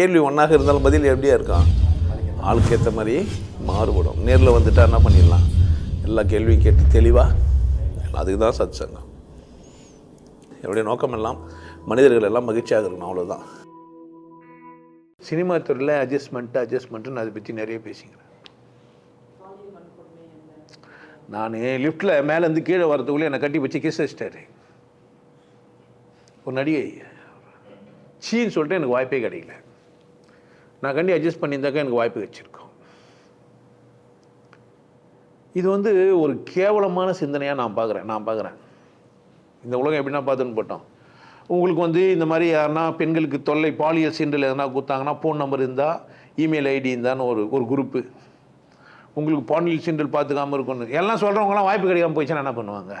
கேள்வி ஒன்றாக இருந்தாலும் பதில் எப்படியா இருக்கான் ஆளுக்கு ஏற்ற மாதிரி மாறுபடும். நேரில் வந்துட்டா என்ன பண்ணிடலாம்? எல்லா கேள்வியும் கேட்டு தெளிவாக அதுக்கு தான் சத் சங்கம் என்னுடைய நோக்கம் எல்லாம் மனிதர்கள் எல்லாம் மகிழ்ச்சியாக இருக்கணும் அவ்வளோதான் சினிமா துறையில் அட்ஜஸ்ட்மெண்ட்டு அட்ஜஸ்ட்மெண்ட்டுன்னு அதை பற்றி நிறைய பேசிக்கிறேன். நான் லிஃப்ட்டில் மேலேருந்து கீழே வரதுக்குள்ளே என்னை கட்டி வச்சு கிஸ் வச்சிட்டாரு ஒரு நடிகை. சீன்னு சொல்லிட்டு எனக்கு வாய்ப்பே கிடைக்கல. நான் கண்டி அட்ஜஸ்ட் பண்ணியிருந்தாக்கா எனக்கு வாய்ப்பு வச்சுருக்கோம் இது வந்து ஒரு கேவலமான சிந்தனையாக நான் பார்க்குறேன் நான் பார்க்குறேன். இந்த உலகம் எப்படின்னா பார்த்துன்னு போட்டோம். உங்களுக்கு வந்து இந்த மாதிரி யாருன்னா பெண்களுக்கு தொல்லை பாலியல் சீண்டல் எதனா கொடுத்தாங்கன்னா ஃபோன் நம்பர் இருந்தால் இமெயில் ஐடி இருந்தான்னு ஒரு ஒரு குரூப்பு உங்களுக்கு பாலியல் சீண்டல் பார்த்துக்காமல் இருக்கணும். எல்லாம் சொல்கிறவங்களாம் வாய்ப்பு கிடைக்காமல் போயிடுச்சுன்னா என்ன பண்ணுவாங்க?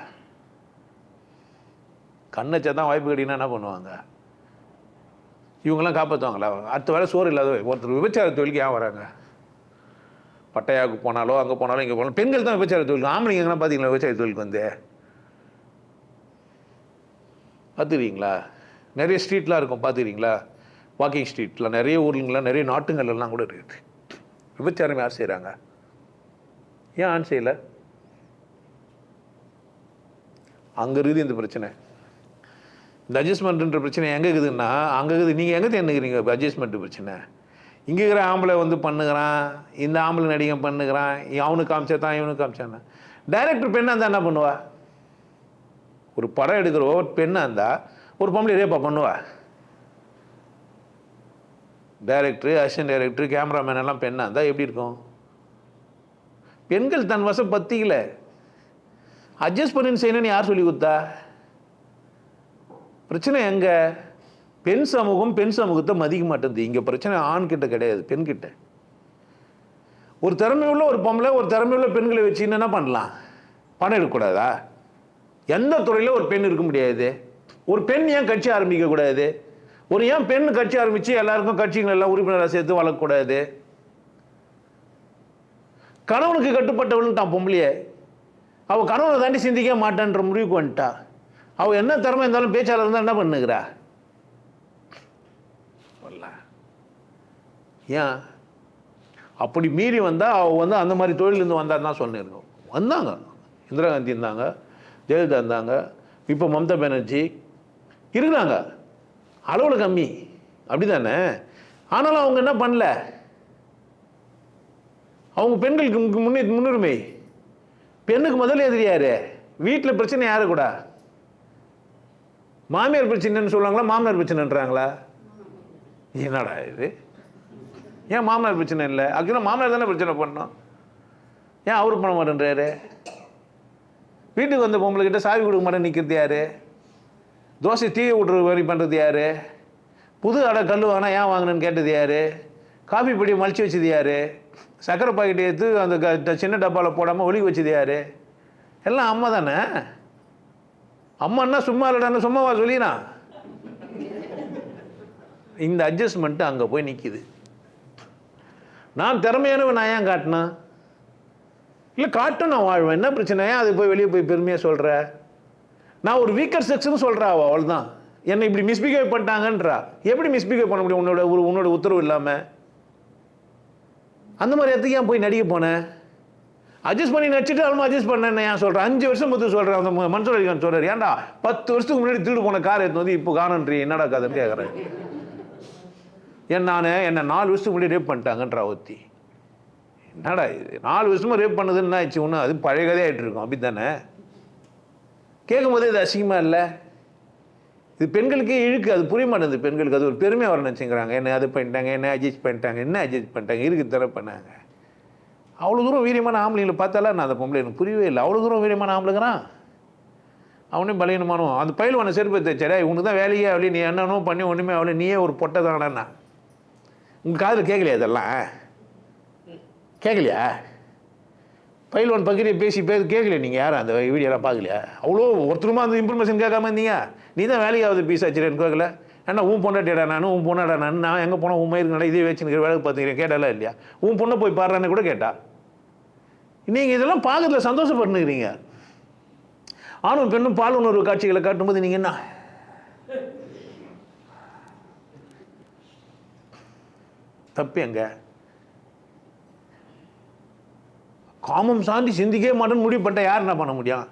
கண்ணச்சா தான் வாய்ப்பு கிடைக்குன்னா என்ன பண்ணுவாங்க? இவங்கெல்லாம் காப்பாற்றுவாங்களா அடுத்த வேலை சோறு இல்லாத ஒருத்தர் விபச்சார தொழிலுக்கு ஏன் வராங்க? பட்டையாவுக்கு போனாலோ அங்கே போனாலும் இங்கே போனாலும் பெண்கள் தான் விபச்சார தொழில் ஆம்பளைங்க எங்கன்னா பார்த்தீங்களா விபச்சார தொழிலுக்கு வந்து? பார்த்துக்கிறீங்களா நிறைய ஸ்ட்ரீட்லாம் இருக்கும் பார்த்துக்கிறீங்களா வாக்கிங் ஸ்ட்ரீட்டில் நிறைய ஊருங்களாம் நிறைய நாட்டுங்கள்லாம் கூட இருக்குது. விபச்சாரம் யார் செய்கிறாங்க ஏன் ஆன் செய்யலை? அங்கே இருக்குது இந்த பிரச்சனை. இந்த அட்ஜஸ்ட்மெண்ட்டுன்ற பிரச்சனை எங்கே இருக்குதுன்னா அங்கே இருக்குது. நீங்கள் எங்கே தேர்ந்துக்கிறீங்க? இப்போ அட்ஜஸ்ட்மெண்ட்டு பிரச்சனை. இங்கே இருக்கிற ஆம்பளை வந்து பண்ணுகிறான். இந்த ஆம்பளை நடிகன் பண்ணுகிறான். அவனுக்கு காமிச்சா தான் இவனுக்கு காமிச்சானா டைரக்டர் பெண்ணாக இருந்தால் என்ன பண்ணுவா? ஒரு படம் எடுக்கிற ஒரு பெண்ணாக இருந்தால் ஒரு பொம்பளை ரேப்பா பண்ணுவா. டைரக்டரு அசிஸ்டன்ட் டைரக்டர் கேமராமேன் எல்லாம் பெண்ணாக இருந்தால் எப்படி இருக்கும்? பெண்கள் தன் வசம் பற்றிக்கல அட்ஜஸ்ட் பண்ணின்னு செய்யணும்னு யார் சொல்லி கொடுத்தா? பிரச்சனை எங்கே? பெண் சமூகம் பெண் சமூகத்தை மதிக்க மாட்டேங்குது. இங்கே பிரச்சனை ஆண் கிட்ட கிடையாது பெண்கிட்ட ஒரு திறமையுள்ள ஒரு பொம்பளை ஒரு திறமையுள்ள பெண்களை வச்சு என்ன பண்ணலாம்? பணம் எடுக்கக்கூடாதா? எந்த துறையில் ஒரு பெண் இருக்க முடியாது? ஒரு பெண் ஏன் கட்சி ஆரம்பிக்க கூடாது ஒரு ஏன் பெண் கட்சி ஆரம்பித்து எல்லாருக்கும் கட்சிகள் எல்லாம் உறுப்பினராக சேர்த்து வளர்க்கக்கூடாது? கணவனுக்கு கட்டுப்பட்டவள் தான் பொம்பளையே. அவள் கணவனை தாண்டி சிந்திக்க மாட்டான்ற முடிவுக்கு வந்துட்டா. அவள் என்ன திறமை இருந்தாலும் பேச்சாளர் இருந்தால் என்ன பண்ணுகிறா. ஏன்? அப்படி மீறி வந்தால் அவள் வந்து அந்த மாதிரி தொழிலேருந்து வந்தான்னு தான் சொல்லியிருக்கோம் வந்தாங்க. இந்திரா காந்தி இருந்தாங்க ஜெயலலிதா இருந்தாங்க இப்போ மம்தா பானர்ஜி இருக்கிறாங்க. அளவில் கம்மி. அப்படி தானே ஆனாலும் அவங்க என்ன பண்ணல? அவங்க பெண்களுக்கு முன்~ முன்னே முன்னுரிமை. பெண்ணுக்கு முதல் எதிரி யாரு? வீட்டில் பிரச்சனை யாரு கூட? மாமியார் பிரச்சனைன்னு சொல்லுவாங்களா? மாமனார் பிரச்சனைன்றாங்களா? என்னடா இது? ஏன் மாமனார் பிரச்சனை இல்லை? ஆக்சுவலாக மாமனார் தானே பிரச்சனை பண்ணோம் ஏன் அவரு பண்ண மாட்டேன்றாரு? வீட்டுக்கு வந்த பொம்பளை கிட்ட சாவி கொடுக்க மாட்டேன் நிற்கிறது யார்? தோசை தீய விட்ற மாதிரி பண்ணுறது யார்? புது அடை கல் வாங்கினா ஏன் வாங்கினேன்னு கேட்டது யார்? காஃபி பொடியை மலிச்சு வச்சது யார்? சக்கரை பாக்கெட் எடுத்து அந்த க- சின்ன டப்பாவில் போடாமல் ஒழுகி வச்சது யார்? எல்லாம் அம்மா தானே? அம்மான்னா சும்மா இல்லைடான்னு சும்மாவா சொல்லினா. இந்த அட்ஜஸ்ட்மெண்ட்டு அங்கே போய் நிற்கிது நான் திறமையானவன் நான் ஏன் காட்டினா? இல்லை காட்டும் நான் வாழ்வேன். என்ன பிரச்சனை? ஏன் அது போய் வெளியே போய் பெருமையாக சொல்கிற நான் ஒரு வீக்கர் செக்ஸ்னு சொல்கிறா அவள் அவள்தான் என்னை இப்படி மிஸ்பிஹேவ் பண்ணிட்டாங்கன்றா. எப்படி மிஸ்பிஹேவ் பண்ண முடியும்? உன்னோட ஒரு உன்னோட உத்தரவு இல்லாமல் அந்த மாதிரி இடத்துக்கு ஏன் போய் நடிக்க போனேன் அட்ஜஸ்ட் பண்ணி நடிச்சிட்டு அவனும் அட்ஜஸ்ட் பண்ணேன் ஏன் சொல்கிறேன் அஞ்சு வருஷம் முத்து சொல்கிறேன் அந்த மன்சூர் அலிகான் சொல்கிறார் ஏன்டா பத்து வருஷத்துக்கு முன்னாடி திருடு போன கார் எடுத்து வந்து இப்போ காணன்றி என்னடா கதைன்னு கேட்குறேன் ஏன் நான் என்னை நாலு வருஷத்துக்கு முன்னாடி ரேப் பண்ணிட்டாங்கன்றா ஒத்தி என்னடா இது? நாலு வருஷமாக ரேப் பண்ணதுன்னு என்ன ஆச்சு ஒன்று அது பழைய கதையாயிட்டு இருக்கும். அப்படி தானே கேட்கும் போதே இது அசிங்கமாக இல்லை? இது பெண்களுக்கே இழுக்கு. அது புரிய மாட்டேங்குது பெண்களுக்கு. அது ஒரு பெருமையாக வரணும் நினச்சிங்கிறாங்க. என்ன அது பண்ணிட்டாங்க என்ன அட்ஜஸ்ட் பண்ணிட்டாங்க என்ன அட்ஜஸ்ட் பண்ணிட்டாங்க? இருக்கு தர பண்ணாங்க. அவ்வளோ தூரம் வீரியமான ஆம்பளைங்களை பார்த்தால நான் அந்த பொம்பளை எனக்கு புரியவே இல்லை. அவ்வளோ தூரம் வீரியமான ஆம்பளைங்கிறான் அவனே பலகீனமானவன் அந்த பயிலுவான செருப்பு தைச்சடே உனக்கு தான் வேலையே அவளே. நீ என்னன்னோ பண்ணி ஒன்றுமே அவளே. நீயே ஒரு பொட்டை தானடா உங்கள் காதில் கேட்கலையா இதெல்லாம்? கேட்கலையா? பயில்வான் பக்கிரியை பேசி பேர் கேட்கலையா நீங்கள் யாரும் அந்த வீடியோலாம் பார்க்கலையா? அவ்வளோ ஒருத்தருமா அந்த இன்ஃபர்மேஷன் கேட்காம இருந்தீங்க? நீ தான் வேலையாவது பீஸ் கேட்கல. ஏன்னா உன் பொண்டாட்டியடா நான் உன் பொண்ணாடா நான்? நான் எங்கே போனால் உன் மயிருக்கு இதே வச்சுன்னு வேலை பார்த்துக்கிறேன். கேட்டாலாம் இல்லையா? உன் பொண்ணை போய் பாடுறான்னு கூட கேட்டா. நீங்கள் இதெல்லாம் பார்க்கறதுல சந்தோஷப்பட்டுக்கிறீங்க ஆணும் பெண்ணும் பால் உணர்வு காட்சிகளை காட்டும்போது நீங்கள் என்ன? தப்பு எங்க? காமம் சாந்தி சிந்திக்கவே மாட்டேன்னு முடிவு பண்ணிட்டா யார் என்ன பண்ண முடியும்?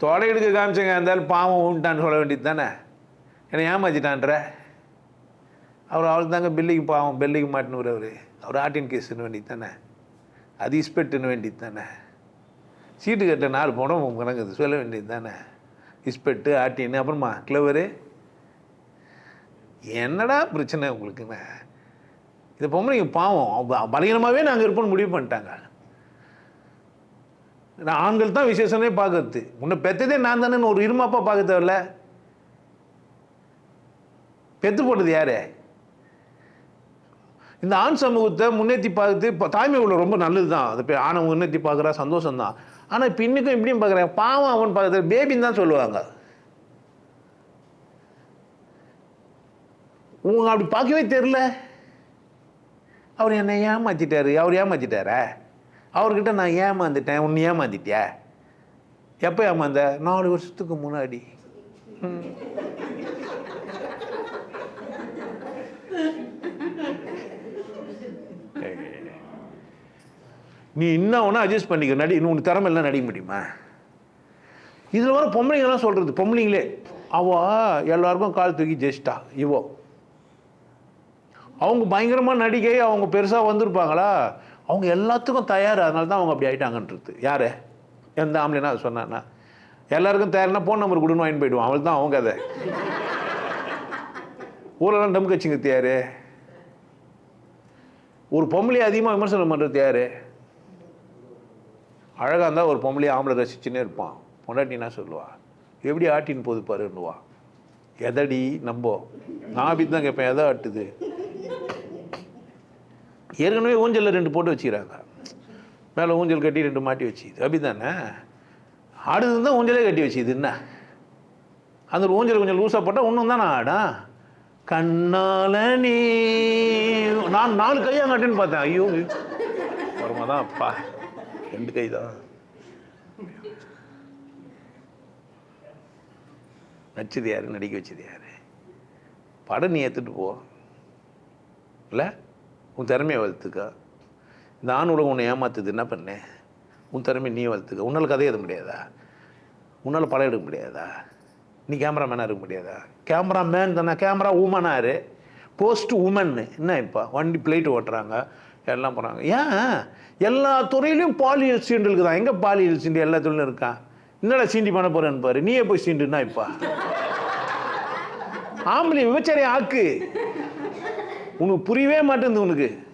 தொலை எடுக்க காமிச்சங்க இருந்தாலும் பாவம் உண்டான்னு சொல்ல வேண்டியது தானே? என்னை ஏமாத்திட்டான்ற? அவர் அவள் தாங்க பில்லிக்கு பாவம் பெல்லிக்கு மாட்டினவர் அவர் அவர் ஆட்டின் கேஸ்ன்னு வேண்டியது தானே? அது இஸ்பெட்டுன்னு வேண்டியது தானே சீட்டு கட்ட நாலு பணம் கணக்குது சொல்ல வேண்டியது தானே இஸ்பெட்டு ஆட்டின்னு அப்புறமா கிளவரு என்னடா பிரச்சனை உங்களுக்குண்ணே இந்த பொம்பளைங்க பாவம். பலகீனமாகவே நாங்கள் இருப்போம்னு முடிவு பண்ணிட்டாங்க. நான் ஆண்கள் தான் விசேஷமே பார்க்கறது. உன்னை பெத்ததே நான் தானேன்னு ஒரு இருமாப்பா பார்க்க தேவையில்ல. பெத்து போட்டது யார்? இந்த ஆண் சமூகத்தை முன்னேற்றி பார்த்து இப்போ தாய்மை உள்ள ரொம்ப நல்லது தான் அது போய் ஆணை முன்னேற்றி பார்க்குறா சந்தோஷம் தான் ஆனால் இப்போ இன்றைக்கும் இப்படியும் பார்க்குறேன் பாவம் அவன் பார்க்குறது பேபின்னு தான் சொல்லுவாங்க. உங்க அப்படி பார்க்கவே தெரில அவர் என்னை ஏமாற்றிட்டார் அவர் ஏமாத்திட்டாரா? அவர்கிட்ட நான் ஏமாந்துட்டேன். உன்னை ஏமாத்திட்டியா? எப்போ ஏமாந்த? நாலு வருஷத்துக்கு முன்னாடி. ம். நீ இன்னும் ஒன்றா அட்ஜஸ்ட் பண்ணிக்க. நடி இன்னும் உனக்கு திறமை எல்லாம் நடிக்க முடியுமா? இதில் வர பொம்பளைங்கெல்லாம் சொல்கிறது பொம்பளைங்களே. அவள் எல்லாருக்கும் கால் தூக்கி ஜெயிச்சிட்டா. இவோ. அவங்க பயங்கரமாக நடிகை அவங்க பெருசாக வந்திருப்பாங்களா? அவங்க எல்லாத்துக்கும் தயார். அதனால தான் அவங்க அப்படி ஆகிட்டாங்கன்றது யார்? எந்த ஆம்பளைனா அது சொன்னான்னா. எல்லாருக்கும் தயார்னா ஃபோன் நம்பர் கொடுன்னு வாங்கி போயிடுவான். அவள் தான் அவங்க அதை. ஊரெல்லாம் டம் கட்சிங்க தயார் ஒரு பொம்பளை அதிகமாக விமர்சனம் பண்ணுறது யாரு? அழகாக இருந்தால் ஒரு பொம்பளையை ஆம்பளை ரசிச்சுன்னே இருப்பான். பொண்டாட்டி என்ன சொல்லுவா? எப்படி ஆட்டின்னு போது பாருன்னுவா. எதடி நம்போ. நான் அப்படி தான் கேட்பேன். எதை ஆட்டுது? ஏற்கனவே ஊஞ்சலில் ரெண்டு போட்டு வச்சுக்கிறாங்க. மேலே ஊஞ்சல் கட்டி ரெண்டு மாட்டி வச்சுது. அப்படி தானே ஆடுது தான் ஊஞ்சலே கட்டி வச்சுது. என்ன? அந்த ஊஞ்சல் கொஞ்சம் லூஸாக போட்டால் ஒன்றும் தான் ஆடும் கண்ணால நீ நான் நாலு கையாங்கட்டுன்னு பார்த்தேன். ஐயோ. வருமா தான் அப்பா. ரெண்டு கை தான் நடிச்சது யாரு நடிக்க வச்சது யாரு படம் நீ ஏற்றுட்டு போ. இல்லை? உன் திறமையை வளர்த்துக்க. இந்த ஆண் உலகம் உன்னை ஏமாத்துது என்ன பண்ணேன் உன் திறமையை நீ வளர்த்துக்க. உன்னால் கதை எழுத முடியாதா? உன்னால் படம் எடுக்க முடியாதா? நீ கேமராமேனாக இருக்க முடியாதா? கேமராமேன் தானே. கேமரா உமனாரு போஸ்ட் உமன் என்ன இப்போ? வண்டி பிளேட் ஓட்டுறாங்க. எல்லாம் போகிறாங்க ஏன்? எல்லா துறையிலையும் பாலியல் சீண்டலுக்கு தான் எங்கே பாலியல் சீண்டு எல்லா துறையிலும் இருக்கான் என்னடா சீண்டி பண்ண போகிறேன்னு பாரு. நீயே போய் சீண்டுனா இப்போ? ஆம்பளை விபச்சாரி ஆக்கு. உனக்கு புரியவே மாட்டேங்குது உனக்கு.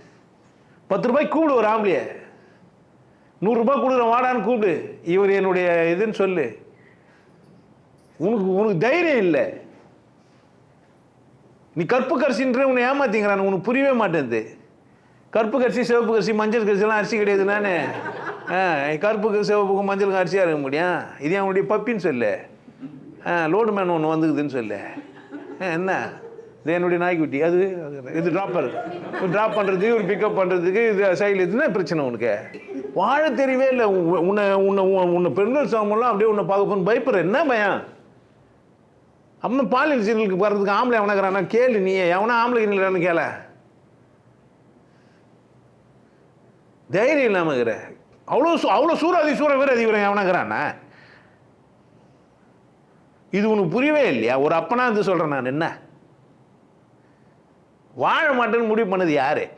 பத்து ரூபாய்க்கு கூப்பிடு ஒரு ஆம்பளையை. நூறுரூபா கொடுக்குறேன் வாடான்னு கூப்பிடு. இவர் என்னுடைய இதுன்னு சொல்லு. உனக்கு உனக்கு தைரியம் இல்லை. நீ கற்பு கரிசின்ற உன்னை ஏமாத்திங்கிறான். உனக்கு புரியவே மாட்டேங்குது. கருப்பு கரிசி சிவப்பு கரிசி மஞ்சள் கரிசிலாம் அரிசி கிடையாது நானே. ஆ கருப்புக்கு சிவப்புக்கும் மஞ்சளுக்கும் அரிசியாக இருக்க முடியும்? இது அவனுடைய பப்பின்னு சொல்லு? ஆ லோடு மேன் ஒன்று வந்துக்குதுன்னு சொல்லு. ஆ, என்ன? இது என்னுடைய நாய்க்குட்டி. அது இது ட்ராப்பர் ட்ராப் பண்ணுறதுக்கு ஒரு பிக்கப் பண்ணுறதுக்கு இது சைடில் இதுனா பிரச்சனை உனக்கு? வாழ தெரியவே இல்லை. உன்னை உன்னை உன்னை- பெண்கள் சாமெல்லாம் அப்படியே உன்னை பார்க்க போகணும் பயப்படுற. என்ன பயம்? அம்மா பாலியல் சீரியலுக்கு போகிறதுக்கு ஆம்பளை எவனக்கிறானா கேளு நீ எவனா ஆம்பளை இல்லைன்னு கேள. தைரியம் இல்லாமல் இருக்கிற. அவ்வளோ சூ- அவ்வளோ சூறாதி சூற வீர அதிபரம் எவனக்கிறானா இது உனக்கு புரியவே இல்லையா? ஒரு அப்பனா இது சொல்கிறேன் நான் என்ன? வாழ மாட்டேன்னு முடிவு பண்ணது யாரு?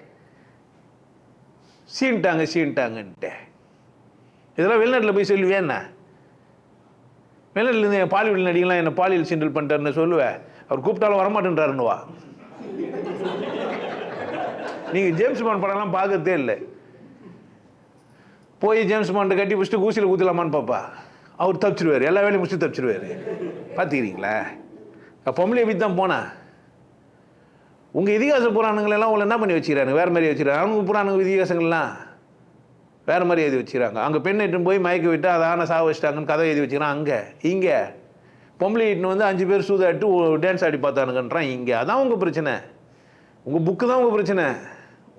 சீன்ட்டாங்க சீன்ட்டாங்கன்ட்டு இதெல்லாம் வெளிநாட்டில் போய் சொல்லுவேன் என்ன? வெளிநாட்டிலேருந்து என் பாலிவுட் நடிகலாம் என்ன பாலியல் சீண்டல் பண்ணிட்டாருன்னு சொல்லுவேன் அவர் கூப்பிட்டாலும் வரமாட்டேன்றாருன்னுவா. நீங்கள் ஜேம்ஸ் பாண்ட் படம்லாம் பார்க்கறதே இல்லை. போய் ஜேம்ஸ் மாண்டை கட்டி பிடிச்சிட்டு ஊசியில் ஊற்றலாமான்னு பாப்பா. அவர் தப்பிச்சிருவார். எல்லா வேலையும் முடிச்சு தப்பிச்சிருவார். பார்த்துக்கிறீங்களா பொம்பளை வீட்டு தான் போனேன் உங்கள் இதிகாச புராணங்களெல்லாம் உங்களை என்ன பண்ணி வச்சுக்கிறாங்க? வேறு மாதிரி வச்சுக்கிறாங்க. அவங்க புராணங்க இதிகாசங்கள்லாம் வேறு மாதிரி எழுதி வச்சுக்கிறாங்க. அங்கே பெண் இட்டுன்னு போய் மயக்க விட்டு அதை ஆனால் சாக வச்சிட்டாங்கன்னு கதை எழுதி வச்சுக்கிறான். அங்கே இங்கே. பொம்பளை இட்டுன்னு வந்து அஞ்சு பேர் சூதாட்டு டான்ஸ் ஆடி பார்த்தானுங்கன்றான் இங்கே. அதான் உங்கள் பிரச்சனை. உங்கள் புக்கு தான் உங்கள் பிரச்சனை.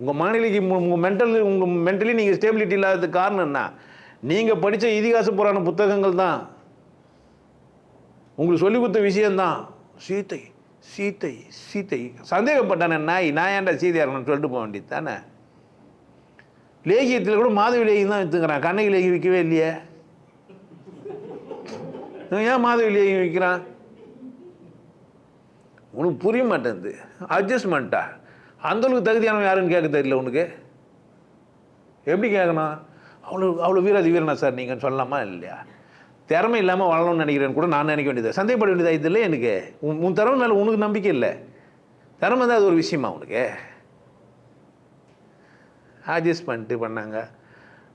உங்கள் மனநிலைக்கு உங்கள் மென்டல் உங்கள் மென்டலி நீங்கள் ஸ்டேபிலிட்டி இல்லாததுக்கு காரணம் என்ன? நீங்கள் படித்த இதிகாச புராண புத்தகங்கள் தான். உங்களுக்கு சொல்லி கொடுத்த விஷயந்தான் சீத்தை சீத்தை சீத்தை. சந்தேகப்பட்டானே நாய் நான் ஏன்டா சீதையாக இருக்கணும்னு சொல்லிட்டு போக வேண்டியது தானே? லேகியத்தில் கூட மாதவி லேகியம் தான் விற்றுக்கிறான் கண்ணகி லேகி விற்கவே இல்லையே. ஏன் மாதவி லேகியம் விற்கிறான்? உனக்கு புரிய மாட்டேங்குது. அட்ஜஸ்ட்மெண்ட்டா அந்தளவுக்கு தகுதியானவன் யாருன்னு கேட்க தெரியல உனக்கு? எப்படி கேட்கணும்? அவ்வளோ அவ்வளோ வீராதி வீரனா சார் நீங்கள் சொல்லலாமா இல்லையா? திறமை இல்லாமல் வாழணும்னு நினைக்கிறேன்னு கூட நான் நினைக்க வேண்டியது. சந்தேகப்பட வேண்டியதாக இது இல்லை எனக்கு? உன் உன் திறமை மேலே உனக்கு நம்பிக்கை இல்லை. திறமை தான் அது ஒரு விஷயமா உனக்கு? அட்ஜஸ்ட் பண்ணிட்டு பண்ணாங்க.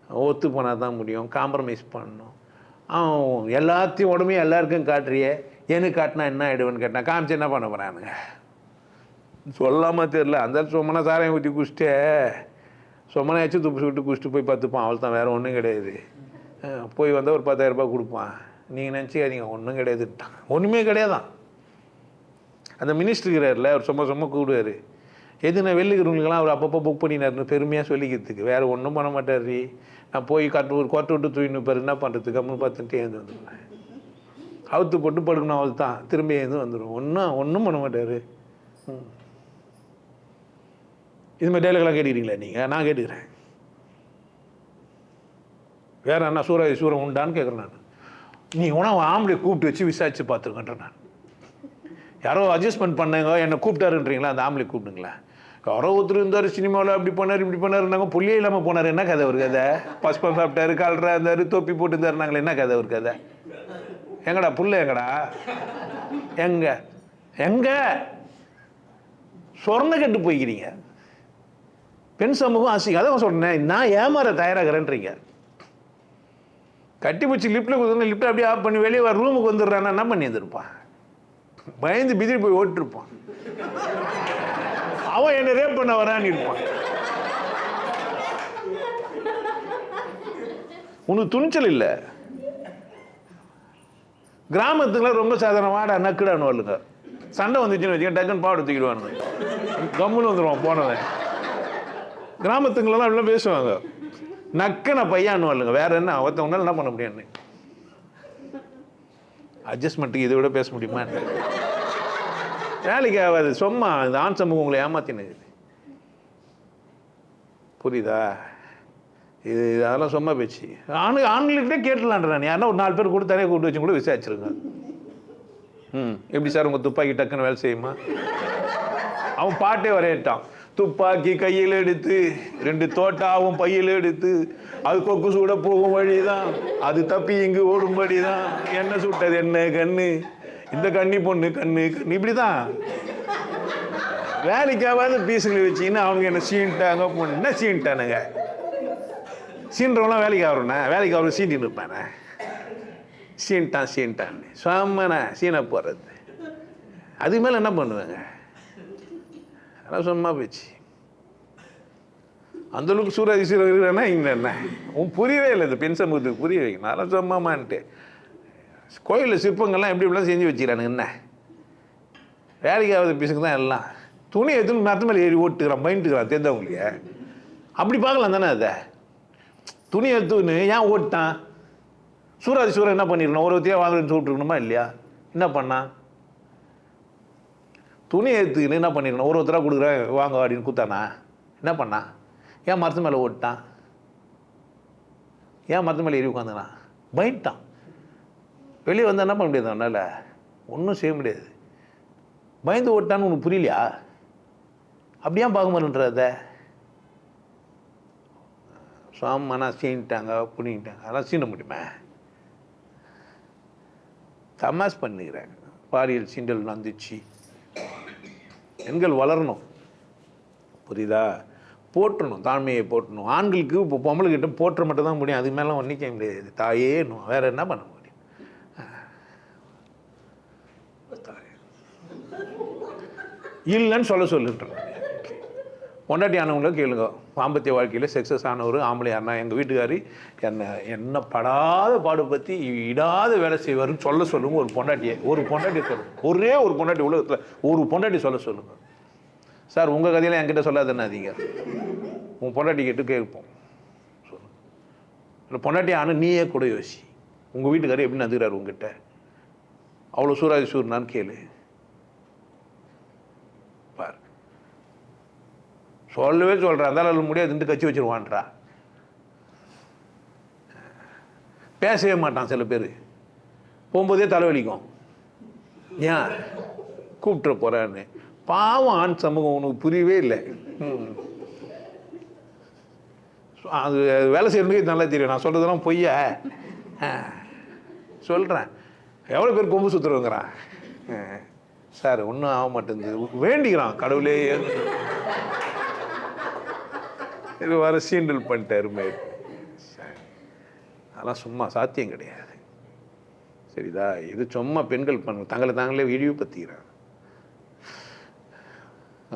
ஒத்து போனால் தான் முடியும். காம்ப்ரமைஸ் பண்ணணும். அவன் எல்லாத்தையும் உடம்பையும் எல்லாருக்கும் காட்டுறியே. எனக்கு காட்டினா என்ன ஆகிடுவேன்னு கேட்டான். காமிச்சு என்ன பண்ண போகிறானுங்க சொல்லாமல் தெரில அந்த சொம்மனை சாரையும் ஊற்றி குடிச்சிட்டே சொம்மனையாச்சும் துப்பு விட்டு குடிச்சிட்டு போய் பார்த்துப்பான். அவள் தான் வேறு ஒன்றும் கிடையாது. போய் வந்தால் ஒரு பத்தாயிரரூபா கொடுப்பான். நீங்கள் நினச்சிக்காதீங்க ஒன்றும் கிடையாதுட்டான் ஒன்றுமே கிடையாதான். அந்த மினிஸ்டர் இருக்கிறார்ல அவர் சும்மா சும்மா கூடுவார். எது நான் அவர் அப்பப்போ புக் பண்ணினார்னு பெருமையாக சொல்லிக்கிறதுக்கு. வேறு ஒன்றும் பண்ண மாட்டார். நான் போய் கட்டு ஒரு கொட்டை விட்டு தூக்கின்னு பாரு என்ன பண்ணுறதுக்கு அப்படின்னு பார்த்துட்டு ஏந்து வந்துடுவேன் அவுத்து போட்டு படுக்கணும் அவள் தான் திரும்பி ஏந்து வந்துடும் ஒன்றும் ஒன்றும் பண்ண மாட்டார். ம். இது மாதிரி டைலாக்லாம் கேட்டுக்கிறீங்களே நீங்கள் நான் கேட்டுக்கிறேன். வேற என்ன சூரிய சூரம் உண்டான்னு கேட்குறேன் நான். நீ உணவு ஆம்பளை கூப்பிட்டு வச்சு விசாரிச்சு பார்த்துருக்கேன் நான். யாரோ அட்ஜஸ்ட்மெண்ட் பண்ணுங்க என்னை கூப்பிட்டாருன்றீங்களா? அந்த ஆம்பளை கூப்பிடுங்களா யாரோ ஒருத்தர் இருந்தார் சினிமாவில் அப்படி பண்ணார் இப்படி பண்ணாருனாங்க புள்ளியே இல்லாமல் போனார். என்ன கதை ஒரு கதை? பஸ்பம் சாப்பிட்டாரு கால்ரா இருந்தார் தொப்பி போட்டு இருந்தாருனாங்களே என்ன கதை ஒரு கதை? எங்கடா புள்ள எங்கடா? எங்க? எங்க? சொர்ண கட்டு போய்க்கிறீங்க. பெண் சமூகம் அசிங்க அதான் சொன்னேன் நான் ஏமாற தயாராகிறேன்றீங்க. கட்டி பிடிச்சி லிஃப்ட்டில் கொடுத்து லிஃப்ட் அப்படியே ஆஃப் பண்ணி வெளியே வர ரூமுக்கு வந்துடுறான்னா என்ன பண்ணி இருந்திருப்பான் பயந்து பிதிரி போய் ஓட்டிருப்பான். அவன் என்ன ரேப் பண்ண வரான்னு இருப்பான். உனக்கு துணிச்சல் இல்லை? கிராமத்துல ரொம்ப சாதாரண வாடா நக்குடான்னு வரலுங்க சண்டை வந்துச்சுன்னு வச்சுக்க டக்குன்னு பாவடை தூக்கிடுவானுங்க கம்முன்னு வந்துடுவான் போனவன். கிராமத்துங்களெல்லாம் அப்படிலாம் பேசுவாங்க. நக்கன பையான்னு வரலுங்க வேற என்ன? ஒருத்தவங்களால என்ன பண்ண முடியும்னு. அட்ஜஸ்ட்மெண்ட்டுக்கு இதை விட பேச முடியுமா? வேலைக்கு ஆகாது. சும்மா இந்த ஆண் சமூகம் உங்களை ஏமாத்தினது புரியுதா? இது அதெல்லாம் சும்மா பேச்சு. ஆணு ஆண்கள்கிட்ட கேட்டலான்ற நான். யாருன்னா ஒரு நாலு பேர் கொடுத்தானே கூட்டு கூப்பிட்டு வச்சு கூட விசாரிச்சிருங்க. ம். எப்படி சார் உங்கள் துப்பாக்கி டக்குன்னு வேலை செய்யுமா? அவன் பாட்டே வரையிட்டான். துப்பாக்கி கையில் எடுத்து ரெண்டு தோட்டாவும் பையில் எடுத்து அது கொக்கு சூட போகும் வழிதான். அது தப்பி இங்கு ஓடும்படி தான் என்ன சுட்டது என்ன கண்ணு? இந்த கண்ணி பொண்ணு கண்ணு கண்ணு. இப்படிதான். வேலைக்காவது பீஸுங்களை வச்சிங்கன்னா அவங்க என்ன சீன்ட்டாங்க பொண்ணு. என்ன சீன்ட்டானுங்க சீன்றவங்களாம் வேலைக்கு ஆகிறோண்ணே வேலைக்கு ஆகிற சீண்டின்னு இருப்பானே. சீன்ட்டான் சீன்ட்டான்னு சும்மண்ணே சீனை போடுறது. அதுக்கு மேலே என்ன பண்ணுவாங்க? அதெல்லாம் சும்மா போச்சு அந்த அளவுக்கு சூராதிசீரம் இருக்கிறேன்னா இங்கே என்ன? உன் புரியவே இல்லை இந்த பெண் சமூகத்துக்கு புரிய வைக்கணும் அதெல்லாம் சும்மாமான்ட்டு கோயிலில் சிற்பங்கள்லாம் எப்படி இப்படிலாம் செஞ்சு வச்சுக்கிறானுங்க என்ன? வேலைக்காவது பிசுக்கு தான் எல்லாம். துணி எடுத்துன்னு மரத்து மேலே ஏறி ஓட்டுக்கிறான் பயந்துக்கிறான் தெரிந்தவங்களுக்கு அப்படி பார்க்கலாம் தானே அதை? துணி எடுத்துன்னு ஏன் ஓட்டான் சூராதி சூரன் என்ன பண்ணிருக்கணும்? ஒரு ஒருத்தையாக வாங்குறேன்னு சொல்லிட்டுருக்கணுமா இல்லையா? என்ன பண்ணான்? துணி எடுத்துக்கின்னு என்ன பண்ணிருக்கணும்? ஒரு ஒருத்தராக கொடுக்குறேன் வாங்க அப்படின்னு கூத்தானா என்ன பண்ணான் ஏன் மரத்து மேலே ஓட்டான் ஏன் மரத்து மேலே ஏறி உட்காந்துனான் பயன்ட்டான் வெளியே வந்து என்ன பண்ண முடியாது அவனால்? ஒன்றும் செய்ய முடியாது. பயந்து ஓட்டான்னு உனக்கு புரியலையா? அப்படியே பார்க்க மாட்டேன்றத சாமனா சீனிட்டாங்க புனிட்டாங்க அதெல்லாம் சீன முடியுமா? தமாஸ் பண்ணிக்கிறேன். பாலியல் சீண்டல் வந்துச்சு. பெண்கள் வளரணும். புரியுதா? போற்றணும் தாழ்மையை போற்றணும். ஆண்களுக்கு இப்போ பொம்பளைக்கிட்ட போற்ற மட்டும் தான் முடியும். அதுக்கு மேலே ஒன்றிக்க முடியாது. தாயேனும் வேற என்ன பண்ண முடியும்? தாயே. இல்லைன்னு சொல்ல சொல்லுன்றேன் பொண்டாட்டி ஆனவங்கள கேளுங்க. தாம்பத்திய வாழ்க்கையில் சக்ஸஸ் ஆனவர் ஆம்பளை யாருனா எங்கள் வீட்டுக்காரி என்னை என்ன படாத பாடு பற்றி இடாத வேலை செய்வாருன்னு சொல்ல சொல்லுங்கள் ஒரு பொண்டாட்டியை. ஒரு பொண்டாட்டி சொல்லுங்க. ஒரே ஒரு பொண்டாட்டி உலகத்தில் ஒரு பொண்டாட்டி சொல்ல சொல்லுங்கள் சார் உங்கள் கதையெல்லாம் என்கிட்ட சொல்லாதுன்னாதீங்க உன் பொண்டாட்டி கேட்டு கேட்போம். சொல்லுங்கள் இல்லை பொண்டாட்டி ஆனால் நீயே கூட யோசி. உங்கள் வீட்டுக்காரர் எப்படி நந்துக்கிறார் உங்ககிட்ட? அவ்வளோ சூராதி சூர்னான்னு கேளு. சொல்லவே சொல்கிறேன் அந்தாலும் முடியாது கட்சி வச்சிருவான்றா. பேசவே மாட்டான் சில பேர். போகும்போதே தலைவலிக்கும். ஏன்? கூப்பிட்டு போகிறான்னு பாவம் ஆண் சமூகம் உனக்கு புரியவே இல்லை. ம். அது வேலை செய்யறதுக்கு நல்லா தெரியும். நான் சொல்கிறதெல்லாம் பொய்யா? சொல்கிறேன் எவ்வளோ பேர் கொம்பு சுற்றுறவங்கிறான் சார் ஒன்றும் ஆக மாட்டேங்குது. வேண்டிக்கிறான் கடவுளே. இது வர சீண்டல் பண்ணிட்டாரு மேட் அதெல்லாம் சும்மா சாத்தியம் கிடையாது. சரிதா? இது சும்மா பெண்கள் பண்ண. தங்களை தாங்களே இழிவுபடுத்திக்கிறாங்க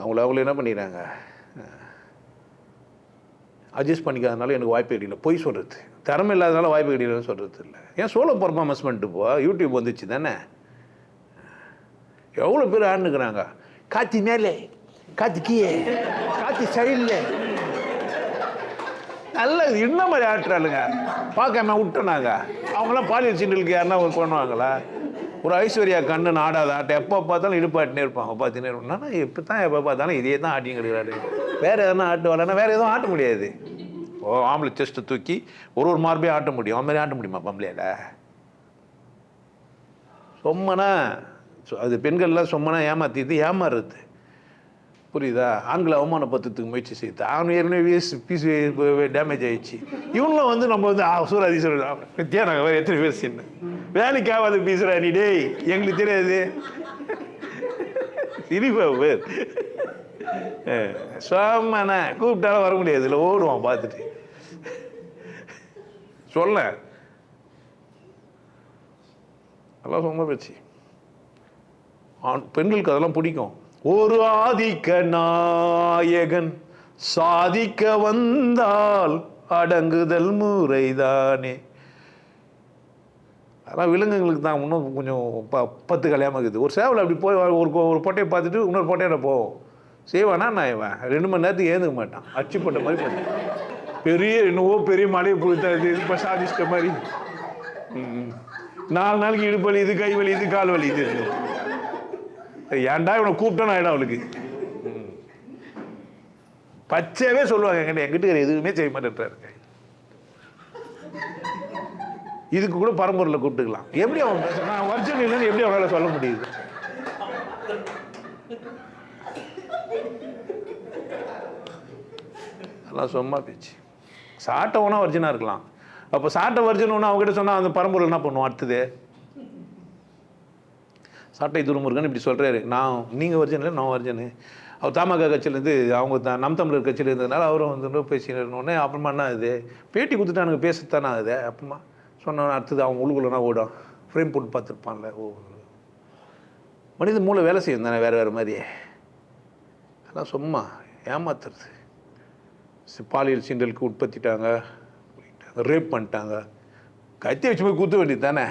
அவங்கள அவங்கள என்ன பண்ணிடுறாங்க அட்ஜஸ்ட் பண்ணிக்காதனால எனக்கு வாய்ப்பு கிடைக்கல. பொய் சொல்கிறது திறமை இல்லாதனால வாய்ப்பு கிடைக்கலன்னு சொல்கிறது இல்லை. ஏன் சோலோ பர்ஃபார்மன்ஸ் பண்ணிட்டு போ? யூடியூப் வந்துச்சு தானே? எவ்வளோ பேர் ஆடுனுக்குறாங்க காத்தி மேலே காத்தி கீழே காத்தி சைடில். நல்ல இன்னும் மாதிரி ஆட்டுறாளுங்க பார்க்காம விட்டோனாங்க. அவங்களாம் பாலியல் சீண்டலுக்கு யாருன்னா ஒரு பண்ணுவாங்களா? ஒரு ஐஸ்வர்யா கண்ணு நாடாத ஆட்டம் எப்போ பார்த்தாலும் இடுப்பாட்டினே இருப்பாங்க. பார்த்துனே இருப்பாங்க இப்போ தான் எப்போ பார்த்தாலும் இதே தான் ஆட்டியும் கிடைக்கிறாரு. வேறு எதனா ஆட்டு வரலன்னா வேறு எதுவும் ஆட்ட முடியாது. ஓ ஆம்பளை செஸ்ட்டை தூக்கி ஒரு ஒரு மார்பையும் ஆட்ட முடியும். அவன் மாதிரி ஆட்ட முடியுமா பொம்பளையால சொம்மனா? சொ- அது பெண்கள்லாம் சொம்மனா ஏமாற்றிட்டு ஏமாறுறது. புரியுதா? ஆங்கில அவமானப்படுத்துறதுக்கு முயற்சி செய்து. அவன் ஏற்கனவே பீஸ் டேமேஜ் ஆயிடுச்சு. இவங்களும் வந்து நம்ம வந்து சூராதீஸ்வரர் வித்தியா நாங்கள் வேறு எத்தனை பேர் சின்ன. வேலைக்கு ஆகாது பீசுறா நீ டேய் எங்களுக்கு தெரியாது. சிரிப்பா பேர். சோமண்ணா கூப்பிட்டாலும் வர முடியாது. இல்லை ஓடுவான் பார்த்துட்டு. சொல்ல. அதெல்லாம் சொன்ன பேச்சு. ஆண் பெண்களுக்கு அதெல்லாம் பிடிக்கும். ஒரு ஆதிக்க நாயகன் சாதிக்க வந்தால் அடங்குதல் முறைதானே. அதெல்லாம் விலங்குகளுக்கு தான் இன்னும் கொஞ்சம் ப பத்து கல்யாணம் இருக்குது ஒரு சேவல் அப்படி போய் ஒரு ஒரு பொட்டையை பார்த்துட்டு இன்னொரு பொட்டையில் போவோம் செய்வானா? நான் இவன் ரெண்டு மணி நேரத்துக்கு ஏந்துக்க மாட்டான். அச்சு போட்ட மாதிரி பண்ணுவான். பெரிய என்னவோ பெரிய மலையை கொடுத்தாது இப்போ சாதிச்சிட்ட மாதிரி. நாலு நாளைக்கு இடுப்பு வலி இது கை வலி இது கால் வலி இது. ஏன்டா இவனை கூப்பிட்டோன்னு ஆயிடும் அவளுக்கு ம். சொல்லுவாங்க என்கிட்ட எங்கிட்ட எதுவுமே செய்ய மாட்டேன்றாரு. இதுக்கு கூட பரம்பூரில் கூப்பிட்டுக்கலாம். எப்படி அவன் நான் ஒரிஜினல் இல்லைன்னு எப்படி அவனால் சொல்ல முடியுது? அதெல்லாம் சும்மா பேச்சு. சாட்டை ஒன்றா ஒரிஜினாக இருக்கலாம். அப்போ சாட்டை ஒரிஜினல் ஒன்று அவங்ககிட்ட சொன்னால் அந்த பரம்பூரில் என்ன பண்ணுவோம் அடுத்தது? சாட்டை துருமுருகன் இப்படி சொல்கிறாரு நான் நீங்கள் ஒரிஜினல் நான் ஒரிஜினல் அவர் தமாக கட்சியிலேருந்து அவங்க த நம் தமிழர் கட்சியில் இருந்ததுனால அவரும் வந்து பேசினோடனே அப்புறமா என்ன ஆகுது? பேட்டி கொடுத்துட்டானுங்க பேசத்தானே ஆகுது. அப்புறமா சொன்னோன்னா அடுத்தது அவங்க உள்ளுக்குள்ளனா ஓடும். ஃப்ரேம் போட்டு பார்த்துருப்பான்ல. ஓ. மனித மூளை வேலை செய்யும் தானே வேறு வேறு மாதிரியே அதெல்லாம் சும்மா ஏமாத்துறது. சி- பாலியல் சீண்டலுக்கு உட்பத்திட்டாங்க ரேப் பண்ணிட்டாங்க. கத்தி வச்சு போய் குத்த வேண்டியது தானே.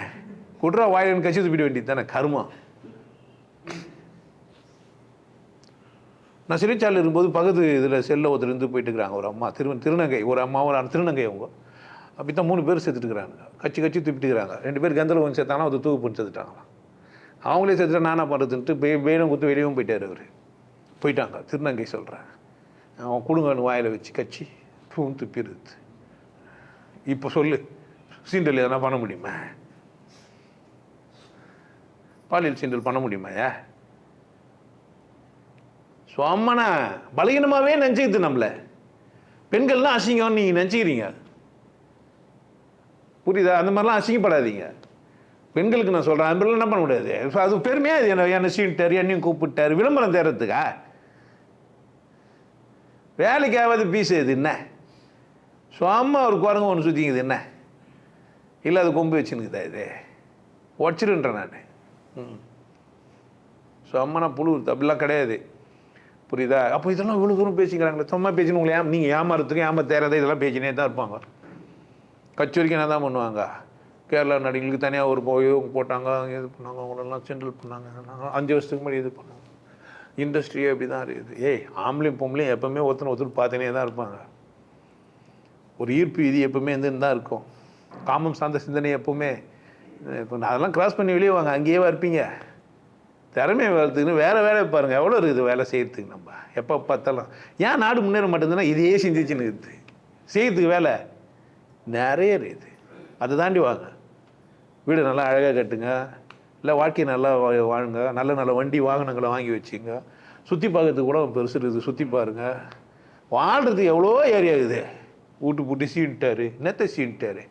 குட்ரா வாயிலன்னு கட்சி துப்பிட வேண்டியது தானே. கருமம். நான் சிறைச்சாலையில் இருக்கும்போது பகுது இதில் செல்ல ஒருத்தர் இருந்து போயிட்டு இருக்கிறாங்க ஒரு அம்மா. திரு திருநங்கை ஒரு அம்மா ஒரு திருநங்கை அவங்க. அப்படி தான் மூணு பேர் செத்துட்டுக்கிறாங்க கட்சி கட்சி துப்பிட்டுக்கிறாங்க ரெண்டு பேர் கந்தல ஒன்று சேர்த்தாங்கன்னா அது தூக்கு பண்ணி செத்துட்டாங்களாம். அவங்களே செத்துட்டு நானா பண்ணுறதுன்ட்டு பே பேனும் குத்து வெளியவும் போயிட்டார் அவர். போயிட்டாங்க. திருநங்கை சொல்கிறேன் அவன் குடுங்கன்னு வாயில் வச்சு கட்சி பூன் துப்பிடுது இப்போ சொல்லு சீண்டல் எதனா பண்ண முடியுமா? பாலியல் சீண்டல் பண்ண முடியுமா ஸோ சும்மாண்ணா பலகீனமாகவே நினச்சிக்கிது நம்மளை. பெண்கள்லாம் அசிங்கம்னு நீங்கள் நினச்சிக்கிறீங்க. புரியுதா? அந்த மாதிரிலாம் அசிங்கப்படாதீங்க. பெண்களுக்கு நான் சொல்கிறேன் அது மாதிரிலாம் என்ன பண்ண முடியாது? அது பெருமையாக இது. என்ன என்ன சீட்டார் என்னையும் கூப்பிட்டார் விளம்பரம் தேர்றதுக்கா வேலைக்காவது பீஸ் இது என்ன? சும்மா ஒரு குரங்கு ஒன்று சுற்றிங்குது என்ன? இல்லை அது கொம்பு வச்சுன்னுக்குதா இது? உடச்சிருன்றேன் நான். ம். சும்மா நான் புழு அப்படிலாம் கிடையாது. புரியுதா? அப்போ இதெல்லாம் இவ்வளோ தூரம் பேசிக்கிறாங்களே சும்மா பேசினு உங்களை ஏன் நீங்கள் ஏமாறதுக்கும் ஏமா தேரதை இதெல்லாம் பேசினே தான் இருப்பாங்க. கச்சேரிக்கு என்ன தான் பண்ணுவாங்க? கேரளா நடிகளுக்கு தனியாக ஒரு போய் போட்டாங்க இது பண்ணாங்க அவங்களெல்லாம் சென்ட்ரல் பண்ணாங்க அஞ்சு வருஷத்துக்கு முன்னாடி இது பண்ணாங்க. இண்டஸ்ட்ரியே அப்படி தான் இருக்குது. ஏய் ஆம்பளையும் பொம்பளையும் எப்போவுமே ஒருத்தர் ஒருத்தர் பார்த்துனே தான் இருப்பாங்க. ஒரு ஈர்ப்பு இது எப்பவுமே இருந்துன்னு தான் இருக்கும். காமம் சார்ந்த சிந்தனை எப்பவுமே இப்போ அதெல்லாம் கிராஸ் பண்ணி வெளியே வாங்க அங்கேயே இருப்பீங்க? திறமையை வளர்த்துக்கணும் வேறு வேலை பாருங்கள் எவ்வளோ இருக்குது வேலை செய்யறதுக்கு நம்ம? எப்போ பார்த்தாலும். ஏன் நாடு முன்னேற மாட்டேங்குதுன்னா இதையே செஞ்சிச்சுன்னு இருக்குது. செய்யறதுக்கு வேலை நிறைய இருக்குது. அதை தாண்டி வாங்க. வீடு நல்லா அழகாக கட்டுங்க. இல்லை வாழ்க்கை நல்லா வா- வாழுங்க. நல்ல நல்ல வண்டி வாகனங்களை வாங்கி வச்சுங்க. சுற்றி பார்க்கறதுக்கு கூட பெருசு இருக்குது. சுற்றி பாருங்க. வாழ்கிறதுக்கு எவ்வளோ ஏரியா இருக்குது? வீட்டு பூட்டி சீன்ட்டாரு நெத்த சீன்ட்டாரு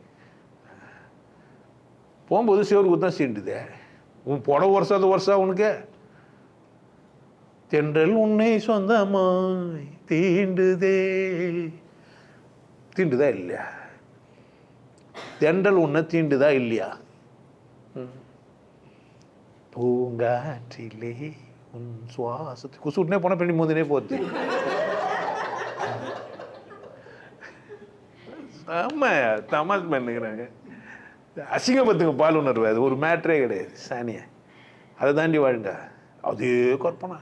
போகும்போது சிவருக்கு தான் சீண்டுதே. உன் புடவை வருஷம் அது வருஷம் உனக்கு. தென்றல் உன்னை சொந்தமாய் தீண்டுதே. தீண்டுதா இல்லையா? தென்றல் உன்னை தீண்டுதா இல்லையா? பூங்காற்றிலே உன் சுவாசத்தை குசுட்னே போன பெண்ணி மோதினே போச்சு. ஆமா தமாஸ் பண்ணுகிறாங்க அசிங்கப்பத்துக்கு பால் உணர்வு அது ஒரு மேட்ரே கிடையாது சானியா அதை தாண்டி வாழுங்க அதே கற்பனை.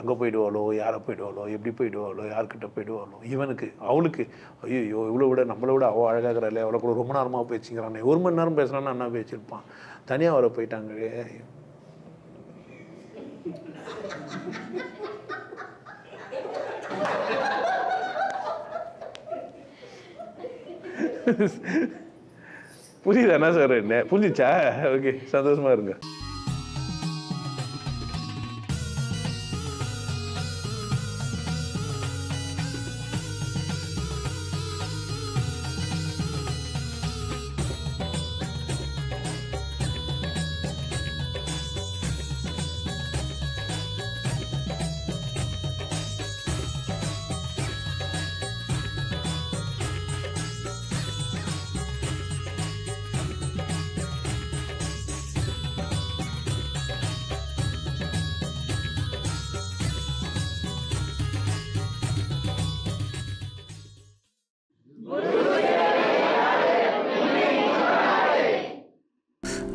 எங்கே போயிடுவாளோ யாரை போயிடுவாளோ எப்படி போயிடுவாளோ யார்கிட்ட போயிடுவாளோ இவனுக்கு அவளுக்கு. ஐயோ இவ்வளோ விட நம்மளை விட அவள் அழகாகிறாளே அவளை கூட ரொம்ப நேரமாக பேசிக்கிறானே. ஒரு மணி நேரம் பேசுனான்னு அண்ணா பேசியிருப்பான்? தனியாக வர போயிட்டாங்களே. புரியுதா என்ன சார் என்ன? புரிஞ்சிச்சா? ஓகே சந்தோஷமா இருங்க.